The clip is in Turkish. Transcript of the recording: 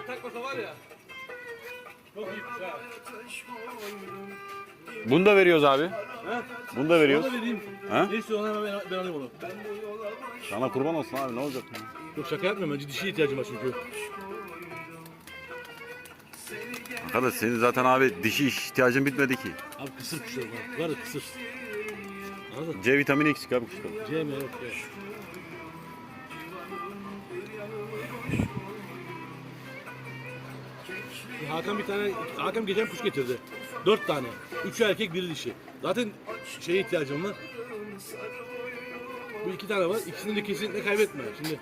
Saat takmasa var ya. Çok iyi ha. Bunu da veriyoruz abi. Ha? Bunu da Onu veriyoruz. da vereyim. Ha? Ne istiyorsun hemen ben, ben alayım onu. Sana kurban olsun abi ne olacak? Yok şaka yapmıyorum ben dişi ihtiyacım var çünkü. Arkadaş senin zaten abi dişi ihtiyacın bitmedi ki. Abi kısır kuşlar var. Var da kısır. Anladın? C vitamini eksik abi kuşta. C mi? Yok yok. Hakan bir tane, Hakan geçen kuş getirdi. Dört tane. Üçü erkek, biri dişi. Zaten şeye ihtiyacım var. Bu iki tane var. İkisini de kesinlikle kaybetme. Şimdi